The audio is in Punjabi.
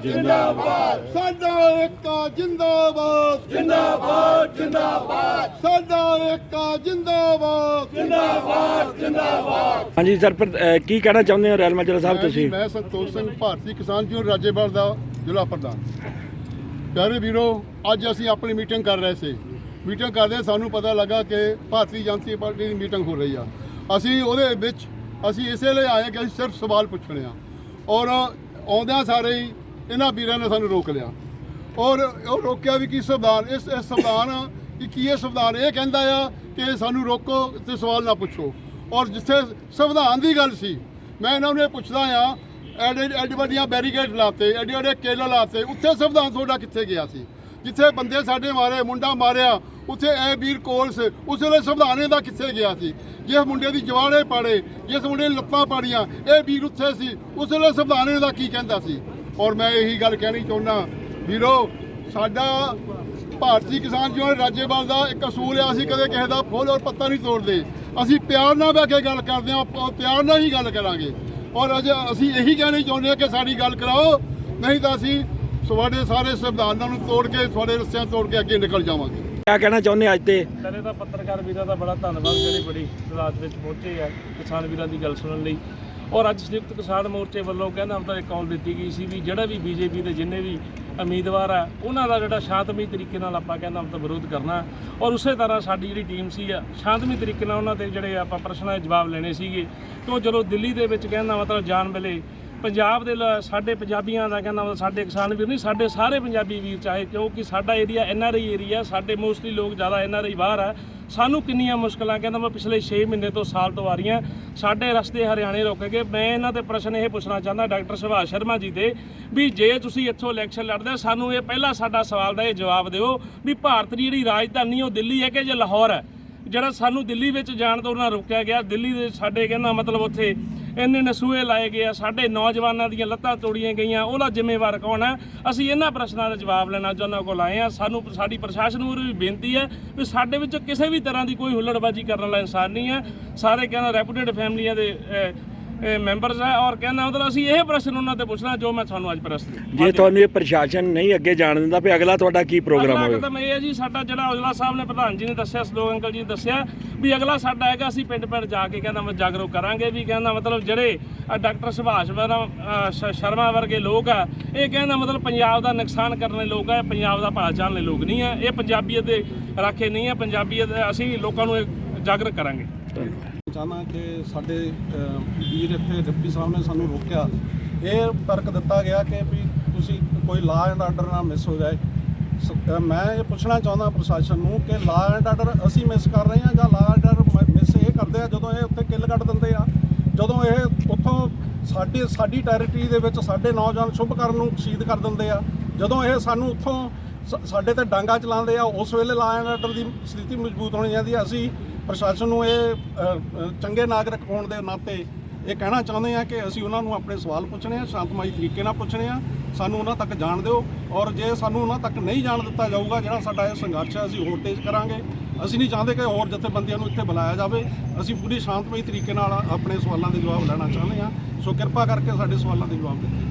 ਜਿੰਦਾਬਾਦ। ਸਾਡਾ ਏਕਾ ਜਿੰਦਾਬਾਦ। ਜਿੰਦਾਬਾਦ ਜਿੰਦਾਬਾਦ। ਸਾਡਾ ਏਕਾ ਜਿੰਦਾਬਾਦ। ਜਿੰਦਾਬਾਦ ਜਿੰਦਾਬਾਦ। ਹਾਂਜੀ ਸਰ ਪਰ ਅਹ, ਕੀ ਕਹਿਣਾ ਚਾਹੁੰਦੇ ਹੋ ਰੈਲ ਮਾਜਰਾ ਸਾਹਿਬ ਮੈਂ ਜੀ, ਤੁਸੀਂ? ਮੈਂ ਸੰਤੋਖ ਸਿੰਘ ਭਾਰਤੀ ਕਿਸਾਨ ਯੂਨੀਅਨ ਰਾਜੇਵਾਲ ਦਾ ਜ਼ਿਲ੍ਹਾ ਪ੍ਰਧਾਨ। ਪਿਆਰੇ ਵੀਰੋ ਅੱਜ ਅਸੀਂ ਆਪਣੀ ਮੀਟਿੰਗ ਕਰ ਰਹੇ ਸੀ। ਮੀਟਿੰਗ ਕਰਦੇ ਸਾਨੂੰ ਪਤਾ ਲੱਗਾ ਕਿ ਭਾਰਤੀ ਜਨਤਾ ਪਾਰਟੀ ਦੀ ਮੀਟਿੰਗ ਹੋ ਰਹੀ ਆ। ਅਸੀਂ ਉਹਦੇ ਵਿੱਚ ਅਸੀਂ ਇਸੇ ਲਈ ਆਏ ਕਿ ਅਸੀਂ ਸਿਰਫ ਸਵਾਲ ਪੁੱਛਣੇ ਆ। ਔਰ ਆਉਂਦਿਆਂ ਸਾਰੇ ਹੀ ਇਹਨਾਂ ਵੀਰਾਂ ਨੇ ਸਾਨੂੰ ਰੋਕ ਲਿਆ। ਔਰ ਉਹ ਰੋਕਿਆ ਵੀ ਕੀ ਸੰਵਿਧਾਨ? ਇਸ ਇਸ ਸੰਵਿਧਾਨ ਕਿ ਕੀ ਇਹ ਸੰਵਿਧਾਨ? ਇਹ ਕਹਿੰਦਾ ਆ ਕਿ ਸਾਨੂੰ ਰੋਕੋ ਤੇ ਸਵਾਲ ਨਾ ਪੁੱਛੋ। ਔਰ ਜਿੱਥੇ ਸੰਵਿਧਾਨ ਦੀ ਗੱਲ ਸੀ, ਮੈਂ ਇਹਨਾਂ ਨੂੰ ਇਹ ਪੁੱਛਦਾ ਆ, ਐਡੇ ਐਡੇ ਵੱਡੀਆਂ ਬੈਰੀਕੇਡ ਲਾਤੇ, ਐਡੇ ਐਡੇ ਕੇਲਾ ਲਾਤੇ, ਉੱਥੇ ਸੰਵਿਧਾਨ ਤੁਹਾਡਾ ਕਿੱਥੇ ਗਿਆ ਸੀ? ਜਿੱਥੇ ਬੰਦੇ ਸਾਡੇ ਮਾਰੇ, ਮੁੰਡਾ ਮਾਰਿਆ, ਉੱਥੇ ਐ ਵੀਰ ਕੋਲਸ ਉਸ ਵੇਲੇ ਸੰਵਿਧਾਨ ਦਾ ਕਿੱਥੇ ਗਿਆ ਸੀ? ਜਿਸ ਮੁੰਡੇ ਦੀ ਜਵਾੜੇ ਪਾੜੇ, ਜਿਸ ਮੁੰਡੇ ਨੇ ਲੱਤਾਂ ਪਾੜੀਆਂ, ਇਹ ਵੀਰ ਉੱਥੇ ਸੀ, ਉਸ ਵੇਲੇ ਸੰਵਿਧਾਨ ਦਾ ਕੀ ਕਹਿੰਦਾ ਸੀ? ਔਰ ਮੈਂ ਇਹੀ ਗੱਲ ਕਹਿਣੀ ਚਾਹੁੰਦਾ ਵੀਰੋ ਸਾਡਾ ਭਾਰਤੀ ਕਿਸਾਨ ਯੂਨੀਅਨ ਰਾਜੇਵਾਲ ਦਾ ਇੱਕ ਅਸੂਲ ਹੈ ਅਸੀਂ ਕਦੇ ਕਿਸੇ ਦਾ ਫੁੱਲ ਔਰ ਪੱਤਾ ਨਹੀਂ ਤੋੜਦੇ। ਅਸੀਂ ਪਿਆਰ ਨਾਲ ਬਹਿ ਕੇ ਗੱਲ ਕਰਦੇ ਹਾਂ ਪ- ਪਿਆਰ ਨਾਲ ਹੀ ਗੱਲ ਕਰਾਂਗੇ। ਔਰ ਅਜ ਅਸੀਂ ਇਹੀ ਕਹਿਣਾ ਚਾਹੁੰਦੇ ਹਾਂ ਕਿ ਸਾਡੀ ਗੱਲ ਕਰਾਓ ਨਹੀਂ ਤਾਂ ਅਸੀਂ ਤੁਹਾਡੇ ਸਾਰੇ ਸੰਵਿਧਾਨਾਂ ਨੂੰ ਤੋੜ ਕੇ ਤੁਹਾਡੇ ਰਸਿਆਂ ਤੋੜ ਕੇ ਅੱਗੇ ਨਿਕਲ ਜਾਵਾਂਗੇ। ਕੀ ਕਹਿਣਾ ਚਾਹੁੰਦੇ ਅੱਜ ਤੇ? ਪਹਿਲੇ ਤਾਂ ਪੱਤਰਕਾਰ ਵੀਰਾਂ ਦਾ ਬੜਾ ਧੰਨਵਾਦ ਜਿਹੜੇ ਬੜੀ ਰਾਤ ਵਿੱਚ ਪਹੁੰਚੇ ਆ ਕਿਸਾਨ ਵੀਰਾਂ ਦੀ ਗੱਲ ਸੁਣਨ ਲਈ। ਔਰ ਅੱਜ ਸੰਯੁਕਤ ਕਿਸਾਨ ਮੋਰਚੇ ਵੱਲੋਂ ਕਹਿੰਦਾ ਤਾਂ ਇੱਕ ਕਾਲ ਦਿੱਤੀ ਗਈ ਸੀ ਵੀ ਜਿਹੜਾ ਵੀ ਬੀਜੇਪੀ ਦੇ ਜਿੰਨੇ ਵੀ ਉਮੀਦਵਾਰ ਆ, ਉਹਨਾਂ ਦਾ ਜਿਹੜਾ ਸ਼ਾਂਤਮਈ ਤਰੀਕੇ ਨਾਲ ਆਪਾਂ ਕਹਿੰਦਾ ਤਾਂ ਵਿਰੋਧ ਕਰਨਾ। ਔਰ ਉਸੇ ਤਰ੍ਹਾਂ ਸਾਡੀ ਜਿਹੜੀ ਟੀਮ ਸੀ ਆ, ਸ਼ਾਂਤਮਈ ਤਰੀਕੇ ਨਾਲ ਉਹਨਾਂ ਦੇ ਜਿਹੜੇ ਆਪਾਂ ਪ੍ਰਸ਼ਨਾਂ ਦੇ ਜਵਾਬ ਲੈਣੇ ਸੀਗੇ। ਕਿਉਂ ਜਦੋਂ ਦਿੱਲੀ ਦੇ ਵਿੱਚ ਕਹਿੰਦਾ ਮਤਲਬ ਜਾਣ ਵੇਲੇ ਪੰਜਾਬ ਦੇ ਲ- ਸਾਡੇ ਪੰਜਾਬੀਆਂ ਦਾ ਕਹਿੰਦਾ ਮਤਲਬ ਸਾਡੇ ਕਿਸਾਨ ਵੀਰ ਨਹੀਂ, ਸਾਡੇ ਸਾਰੇ ਪੰਜਾਬੀ ਵੀਰ ਚਾਹੇ ਕਿਉਂਕਿ ਸਾਡਾ area N R I area ਸਾਡੇ ਮੋਸਟਲੀ ਲੋਕ ਜ਼ਿਆਦਾ ਐਨ ਆਰ ਆਈ ਬਾਹਰ ਆ। ਸਾਨੂੰ ਕਿੰਨੀਆਂ ਮੁਸ਼ਕਲਾਂ ਕਹਿੰਦਾ ਮੈਂ ਪਿਛਲੇ 6 ਮਹੀਨੇ ਤੋਂ ਸਾਲ ਤੋਂ ਆ ਰਹੀਆਂ। ਸਾਡੇ ਰਸਤੇ ਹਰਿਆਣੇ ਰੁਕ ਗਏ। ਮੈਂ ਇਹਨਾਂ ਤੇ ਪ੍ਰਸ਼ਨ ਇਹ ਪੁੱਛਣਾ ਚਾਹੁੰਦਾ ਡਾਕਟਰ ਸੁਭਾਸ਼ ਸ਼ਰਮਾ ਜੀ ਦੇ ਵੀ ਜੇ ਤੁਸੀਂ ਇੱਥੋਂ ਇਲੈਕਸ਼ਨ ਲੜਦੇ ਸਾਨੂੰ ਇਹ ਪਹਿਲਾ ਸਾਡਾ ਸਵਾਲ ਦਾ ਇਹ ਜਵਾਬ ਦਿਓ ਵੀ ਭਾਰਤ ਦੀ ਜਿਹੜੀ ਰਾਜਧਾਨੀ ਉਹ ਦਿੱਲੀ ਹੈ ਕਿ ਜੇ ਲਾਹੌਰ ਹੈ? ਜਿਹੜਾ ਸਾਨੂੰ ਦਿੱਲੀ ਵਿੱਚ ਜਾਣ ਤੋਂ ਉਹਨਾਂ ਰੋਕਿਆ ਗਿਆ, ਦਿੱਲੀ ਦੇ ਸਾਡੇ ਕਹਿੰਦਾ ਮਤਲਬ ਉੱਥੇ ਇੰਨੇ ਨਸੂਏ ਲਾਏ ਗਏ ਆ, ਸਾਡੇ ਨੌਜਵਾਨਾਂ ਦੀਆਂ ਲੱਤਾਂ ਤੋੜੀਆਂ ਗਈਆਂ, ਉਹਦਾ ਜ਼ਿੰਮੇਵਾਰ ਕੌਣ ਹੈ ਅਸੀਂ ਇਹਨਾਂ ਪ੍ਰਸ਼ਨਾਂ ਦਾ ਜਵਾਬ ਲੈਣਾ ਅੱਜ ਉਹਨਾਂ ਕੋਲ ਆਏ ਆ। ਸਾਨੂੰ, ਸਾਡੀ ਪ੍ਰਸ਼ਾਸਨ ਨੂੰ ਵੀ ਬੇਨਤੀ ਹੈ ਵੀ ਸਾਡੇ ਵਿੱਚੋਂ ਕਿਸੇ ਵੀ ਤਰ੍ਹਾਂ ਦੀ ਕੋਈ ਹੁੱਲੜਬਾਜ਼ੀ ਕਰਨ ਵਾਲਾ ਇਨਸਾਨ ਨਹੀਂ ਹੈ। ਸਾਰੇ ਕਹਿੰਦਾ ਰੈਪੂਟੇਡ ਫੈਮਲੀਆਂ ਦੇ ਮੈਂਬਰਸ ਹੈ ਔਰ ਕਹਿੰਦਾ ਮਤਲਬ ਅਸੀਂ ਇਹ ਪ੍ਰਸ਼ਨ ਉਹਨਾਂ ਤੇ ਪੁੱਛਣਾ ਜੋ ਮੈਂ ਤੁਹਾਨੂੰ ਅੱਜ ਪ੍ਰਸ਼ਨ ਜੇ ਤੁਹਾਨੂੰ ਇਹ ਪ੍ਰਸ਼ਾਸਨ ਨਹੀਂ ਅੱਗੇ ਜਾਣ ਦਿੰਦਾ ਵੀ ਅਗਲਾ ਤੁਹਾਡਾ ਕੀ ਪ੍ਰੋਗਰਾਮ ਅਗਲਾ ਹੋਵੇਗਾ ਕਦਮ ਇਹ ਜੀ ਸਾਡਾ ਜਿਹੜਾ ਔਜਲਾ ਸਾਹਿਬ ਨੇ ਪ੍ਰਧਾਨ ਜੀ ਨੇ ਦੱਸਿਆ ਸਲੋਕ ਅੰਕਲ ਜੀ ਨੇ ਦੱਸਿਆ ਵੀ ਅਗਲਾ ਸਾਡਾ ਹੈਗਾ ਅਸੀਂ ਪਿੰਡ ਪਿੰਡ ਜਾ ਕੇ ਕਹਿੰਦਾ ਮੈਂ ਜਾਗਰੂਕ ਕਰਾਂਗੇ ਵੀ ਕਹਿੰਦਾ ਮਤਲਬ ਜਿਹੜੇ ਡਾਕਟਰ ਸੁਭਾਸ਼ ਸ਼ਰਮਾ ਵਰਗੇ ਲੋਕ ਆ ਇਹ ਕਹਿੰਦਾ ਮਤਲਬ ਪੰਜਾਬ ਦਾ ਨੁਕਸਾਨ ਕਰਨ ਵਾਲੇ ਲੋਕ ਆ ਪੰਜਾਬ ਦਾ ਭਲਾ ਚਾਹਣ ਵਾਲੇ ਲੋਕ ਨਹੀਂ ਆ ਇਹ ਪੰਜਾਬੀਅਤ ਦੇ ਰਾਖੇ ਨਹੀਂ ਆ ਪੰਜਾਬੀਅਤ ਅਸੀਂ ਲੋਕਾਂ ਨੂੰ ਜਾਗਰੂਕ ਕਰਾਂਗੇ। ਚਾਹੁੰਦਾ ਕਿ ਸਾਡੇ ਵੀਰ ਇੱਥੇ ਡਿਪਟੀ ਸਾਹਿਬ ਨੇ ਸਾਨੂੰ ਰੋਕਿਆ। ਇਹ ਤਰਕ ਦਿੱਤਾ ਗਿਆ ਕਿ ਵੀ ਤੁਸੀਂ ਕੋਈ ਲਾ ਐਂਡ ਆਰਡਰ ਨਾ ਮਿਸ ਹੋ ਜਾਏ। ਸ- ਮੈਂ ਇਹ ਪੁੱਛਣਾ ਚਾਹੁੰਦਾ ਪ੍ਰਸ਼ਾਸਨ ਨੂੰ ਕਿ ਲਾ ਐਂਡ ਆਰਡਰ ਅਸੀਂ ਮਿਸ ਕਰ ਰਹੇ ਹਾਂ ਜਾਂ ਲਾ ਐਂਡ ਆਰਡਰ ਮਿਸ ਇਹ ਕਰਦੇ ਆ ਜਦੋਂ ਇਹ ਉੱਥੇ ਕਿੱਲ ਕੱਢ ਦਿੰਦੇ ਆ? ਜਦੋਂ ਇਹ ਉੱਥੋਂ ਸਾਡੀ ਸਾਡੀ ਟੈਰੀਟਰੀ ਦੇ ਵਿੱਚ ਸਾਡੇ ਨੌਜਵਾਨ ਸ਼ੁਭ ਕਰਨ ਨੂੰ ਸ਼ਹੀਦ ਕਰ ਦਿੰਦੇ ਆ? ਜਦੋਂ ਇਹ ਸਾਨੂੰ ਉੱਥੋਂ ਸ- ਸਾਡੇ ਤੇ ਡਾਂਗਾ ਚਲਾਉਂਦੇ ਆ, ਉਸ ਵੇਲੇ ਲਾ ਐਂਡ ਆਰਡਰ ਦੀ ਸਥਿਤੀ ਮਜ਼ਬੂਤ ਹੋਣੀ ਚਾਹੀਦੀ ਆ। ਅਸੀਂ ਪ੍ਰਸ਼ਾਸਨ ਨੂੰ ਇਹ ਅ, ਚੰਗੇ ਨਾਗਰਿਕ ਹੋਣ ਦੇ ਨਾਤੇ ਇਹ ਕਹਿਣਾ ਚਾਹੁੰਦੇ ਆ ਕਿ ਅਸੀਂ ਉਹਨਾਂ ਨੂੰ ਆਪਣੇ ਸਵਾਲ ਪੁੱਛਣੇ ਆ ਸ਼ਾਂਤਮਈ ਤਰੀਕੇ ਨਾਲ ਪੁੱਛਣੇ ਆ। ਸਾਨੂੰ ਉਹਨਾਂ ਤੱਕ ਜਾਣ ਦਿਓ ਔਰ ਜੇ ਸਾਨੂੰ ਉਹਨਾਂ ਤੱਕ ਨਹੀਂ ਜਾਣ ਦਿੱਤਾ ਜਾਊਗਾ ਜਿਹੜਾ ਸਾਡਾ ਇਹ ਸੰਘਰਸ਼ ਹੈ ਅਸੀਂ ਹੋਰ ਤੇਜ਼ ਕਰਾਂਗੇ। ਅਸੀਂ ਨਹੀਂ ਚਾਹੁੰਦੇ ਕਿ ਹੋਰ ਜਥੇਬੰਦੀਆਂ ਨੂੰ ਇੱਥੇ ਬੁਲਾਇਆ ਜਾਵੇ। ਅਸੀਂ ਪੂਰੀ ਸ਼ਾਂਤਮਈ ਤਰੀਕੇ ਨਾਲ ਆਪਣੇ ਸਵਾਲਾਂ ਦੇ ਜਵਾਬ ਲੈਣਾ ਚਾਹੁੰਦੇ ਆ ਸੋ ਕਿਰਪਾ ਕਰਕੇ ਸਾਡੇ ਸਵਾਲਾਂ ਦੇ ਜਵਾਬ ਦਿਓ।